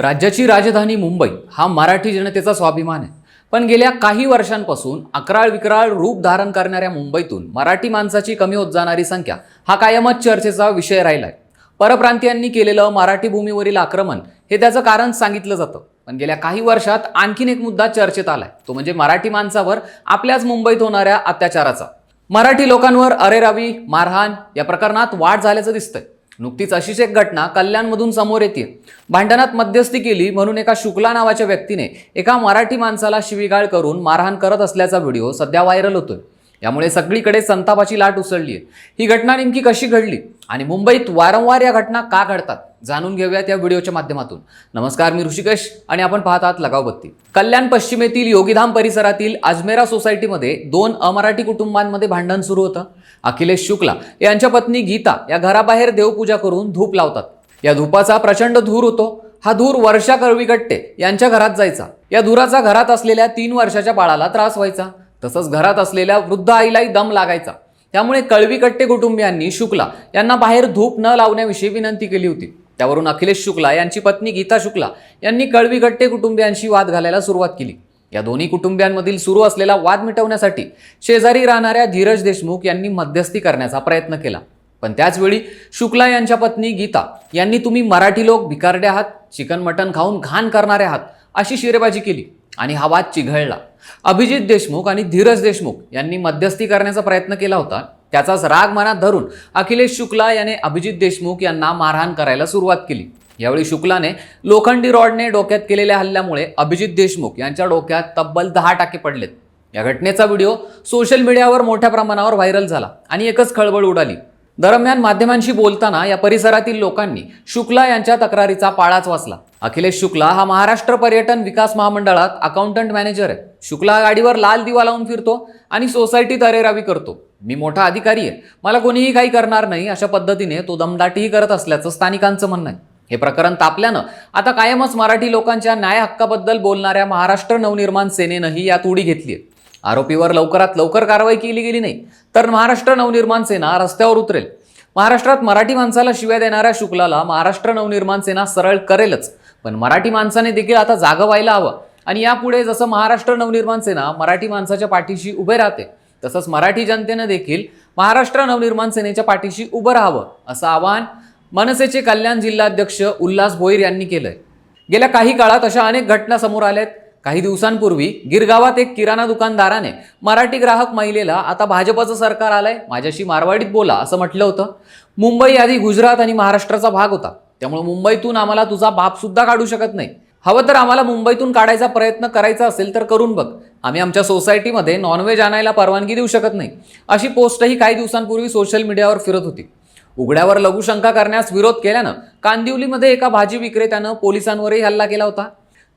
राज्याची राजधानी मुंबई हा मराठी जनतेचा स्वाभिमान आहे. पण गेल्या काही वर्षांपासून अकराळ विक्राळ रूप धारण करणाऱ्या मुंबईतून मराठी माणसाची कमी होत जाणारी संख्या हा कायमच चर्चेचा विषय राहिलाय. परप्रांतीयांनी केलेलं मराठी भूमीवरील आक्रमण हे त्याचं कारण सांगितलं जातं. पण गेल्या काही वर्षात आणखीन एक मुद्दा चर्चेत आलाय. तो म्हणजे मराठी माणसावर आपल्याच मुंबईत होणाऱ्या अत्याचाराचा. मराठी लोकांवर अरेरावी मारहाण या प्रकरणात वाढ झाल्याचं दिसतंय. नुकतीच अशीच एक घटना कल्याणमधून समोर येते भांडणात मध्यस्थी केली म्हणून एका शुक्ला नावाच्या व्यक्तीने एका मराठी माणसाला शिवीगाळ करून मारहाण करत असल्याचा व्हिडिओ सध्या व्हायरल होतोय. यामुळे सगळीकडे संतापाची लाट उसळली आहे ही घटना नेमकी कशी घडली आणि मुंबईत वारंवार या घटना का घडतात जाणून घेऊयात या व्हिडिओच्या माध्यमातून. नमस्कार मी ऋषिकेश आणि आपण पाहतात लगाव बत्ती. कल्याण पश्चिमेतील योगीधाम परिसरातील अजमेरा सोसायटीमध्ये दोन अमराठी कुटुंबांमध्ये भांडण सुरू होतं. अखिलेश शुक्ला यांच्या पत्नी गीता या घराबाहेर देवपूजा करून धूप लावतात. या धुपाचा प्रचंड धूर होतो. हा धूर वर्षा कळविकट्टे यांच्या घरात जायचा. या धुराचा घरात असलेल्या तीन वर्षाच्या बाळाला त्रास व्हायचा. तसंच घरात असलेल्या वृद्ध आईलाही दम लागायचा. त्यामुळे कळवीकट्टे कुटुंबियांनी शुक्ला यांना बाहेर धूप न लावण्याविषयी विनंती केली होती. त्यावरून अखिलेश शुक्ला यांची पत्नी गीता शुक्ला यांनी कळवीकट्टे कुटुंबियांशी वाद घालायला सुरुवात केली. या दोन्ही कुटुंबियांमधील सुरू असलेला वाद मिटवण्यासाठी शेजारी राहणाऱ्या धीरज देशमुख यांनी मध्यस्थी करण्याचा प्रयत्न केला. पण त्याचवेळी शुक्ला यांच्या पत्नी गीता यांनी तुम्ही मराठी लोक भिकारडे आहात चिकन मटन खाऊन घाण करणारे आहात अशी शिरेबाजी केली आणि हा वाद चिघळला. अभिजित देशमुख आणि धीरज देशमुख यांनी मध्यस्थी करण्याचा प्रयत्न केला होता. त्याचाच राग मनात धरून अखिलेश शुक्ला याने अभिजित देशमुख यांना मारहाण करायला सुरुवात केली. यावेळी शुक्लाने लोखंडी रॉडने डोक्यात केलेल्या हल्ल्यामुळे अभिजित देशमुख यांच्या डोक्यात तब्बल दहा टाके पडलेत. या घटनेचा व्हिडिओ सोशल मीडियावर मोठ्या प्रमाणावर व्हायरल झाला आणि एकच खळबळ उडाली. दरम्यान माध्यमांशी बोलताना या परिसरातील लोकांनी शुक्ला यांच्या तक्रारीचा पाळाच वाचला. अखिलेश शुक्ला हा महाराष्ट्र पर्यटन विकास महामंडळात अकाउंटंट मॅनेजर आहे. शुक्ला गाडीवर लाल दिवा लावून फिरतो आणि सोसायटीत अरेरावी करतो. मी मोठा अधिकारी आहे. मला कोणीही काही करणार नाही अशा पद्धतीने तो दमदाटीही करत असल्याचं स्थानिकांचं म्हणणं आहे. हे प्रकरण तापल्यानं आता कायमच मराठी लोकांच्या न्याय हक्काबद्दल बोलणाऱ्या महाराष्ट्र नवनिर्माण सेनेनंही यात उडी घेतली आहे. आरोपीवर लवकरात लवकर कारवाई केली गेली नाही तर महाराष्ट्र नवनिर्माण सेना रस्त्यावर उतरेल. महाराष्ट्रात मराठी माणसाला शिव्या देणाऱ्या शुक्लाला महाराष्ट्र नवनिर्माण सेना सरळ करेलच. पण मराठी माणसाने देखील आता जागं व्हायला हवं. आणि यापुढे जसं महाराष्ट्र नवनिर्माण सेना मराठी माणसाच्या पाठीशी उभे राहते तसंच मराठी जनतेनं देखील महाराष्ट्र नवनिर्माण सेनेच्या पाठीशी उभं राहावं असं आवाहन मनसेचे कल्याण जिल्हाध्यक्ष उल्हास भोईर यांनी केलंय. गेल्या काही काळात अशा अनेक घटना समोर आल्यात. काही दिवसांपूर्वी गिरगावात एक किराणा दुकानदाराने मराठी ग्राहक महिलेला आता भाजपचं सरकार आलंय माझ्याशी मारवाडीत बोला असं म्हटलं होतं. मुंबई आधी गुजरात आणि महाराष्ट्राचा भाग होता. त्यामुळे मुंबईतून आम्हाला तुझा बाप सुद्धा काढू शकत नाही. हवं तर आम्हाला मुंबईतून काढायचा प्रयत्न करायचा असेल तर करून बघ. आम्ही आमच्या सोसायटीमध्ये नॉनव्हेज आणायला परवानगी देऊ शकत नाही. अशी पोस्टही काही दिवसांपूर्वी सोशल मीडियावर फिरत होती. उघड्यावर लघुशंका करण्यास विरोध केल्यानं कांदिवलीमध्ये एका भाजी विक्रेत्यानं पोलिसांवरही हल्ला केला होता.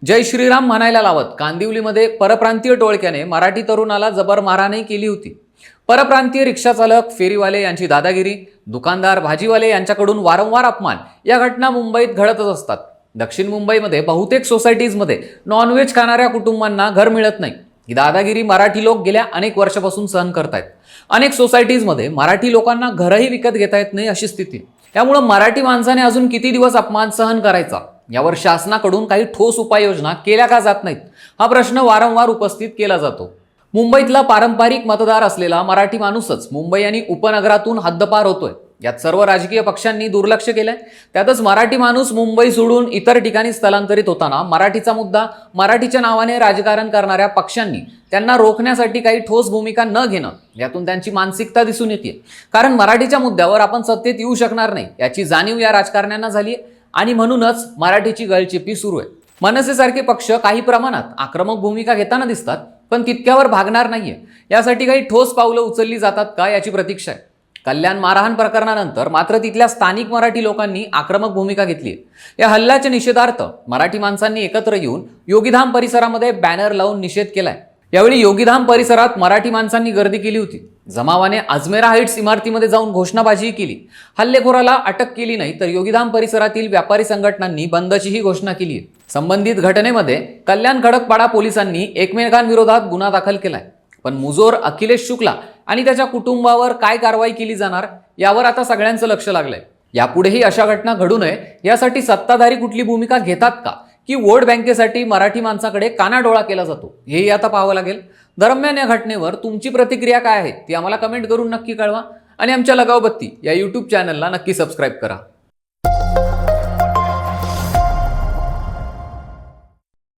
जय श्रीराम म्हणायला लावत कांदिवलीमध्ये परप्रांतीय टोळक्याने मराठी तरुणाला जबर मारहाणही केली होती. परप्रांतीय रिक्षाचालक फेरीवाले यांची दादागिरी दुकानदार भाजीवाले यांच्याकडून वारंवार अपमान या घटना मुंबईत घडतच असतात. दक्षिण मुंबईमध्ये बहुतेक सोसायटीजमध्ये नॉनव्हेज खाणाऱ्या कुटुंबांना घर मिळत नाही. ही दादागिरी मराठी लोक गेल्या अनेक वर्षापासून सहन करतायत. अनेक सोसायटीजमध्ये मराठी लोकांना घरही विकत घेता येत नाही अशी स्थिती. त्यामुळं मराठी माणसाने अजून किती दिवस अपमान सहन करायचा? यावर शासनाकडून काही ठोस उपाययोजना केल्या का जात नाहीत? हा प्रश्न वारंवार उपस्थित केला जातो. मुंबईतला पारंपरिक मतदार असलेला मराठी माणूसच मुंबई आणि उपनगरातून हद्दपार होतोय. यात सर्व राजकीय पक्षांनी दुर्लक्ष केलंय. त्यातच मराठी माणूस मुंबई सोडून इतर ठिकाणी स्थलांतरित होताना मराठीचा मुद्दा मराठीच्या नावाने राजकारण करणाऱ्या पक्षांनी त्यांना रोखण्यासाठी काही ठोस भूमिका न घेणं यातून त्यांची मानसिकता दिसून येते. कारण मराठीच्या मुद्द्यावर आपण सत्तेत येऊ शकणार नाही याची जाणीव या राजकारण्यांना झाली आणि म्हणूनच मराठीची गळचेपी सुरू आहे. मनसेसारखे पक्ष काही प्रमाणात आक्रमक भूमिका घेताना दिसतात पण तितक्यावर भागणार नाहीये. यासाठी काही ठोस पावलं उचलली जातात का याची प्रतीक्षा आहे. कल्याण मारहाण प्रकरणानंतर मात्र तिथल्या स्थानिक मराठी लोकांनी आक्रमक भूमिका घेतली या हल्ल्याच्या निषेधार्थ मराठी माणसांनी एकत्र येऊन योगीधाम परिसरामध्ये बॅनर लावून निषेध केलाय. यावेळी योगीधाम परिसरात मराठी माणसांनी गर्दी केली होती. जमावाने अजमेरा हाईट्स इमारतीमध्ये जाऊन घोषणाबाजी केली. हल्लेखोराला अटक केली नाही तर योगीधाम परिसरातील व्यापारी संघटनांनी बंदचीही घोषणा केली आहे. संबंधित घटनेमध्ये कल्याण खडकपाडा पोलिसांनी एकमेकांविरोधात गुन्हा दाखल केलाय. पण मुजोर अखिलेश शुक्ला आणि त्याच्या कुटुंबावर काय कारवाई केली जाणार यावर आता सगळ्यांचं लक्ष लागलंय. यापुढेही अशा घटना घडू नये यासाठी सत्ताधारी कुठली भूमिका घेतात का? की वोट बँकेसाठी मराठी माणसाकडे कानाडोळा केला जातो? हेही आता पाहावं लागेल. दरम्यान या घटनेवर तुमची प्रतिक्रिया काय आहे ती आम्हाला कमेंट करून नक्की कळवा. आणि आमच्या लगावबत्ती या यूट्यूब चॅनलला नक्की सबस्क्राईब करा.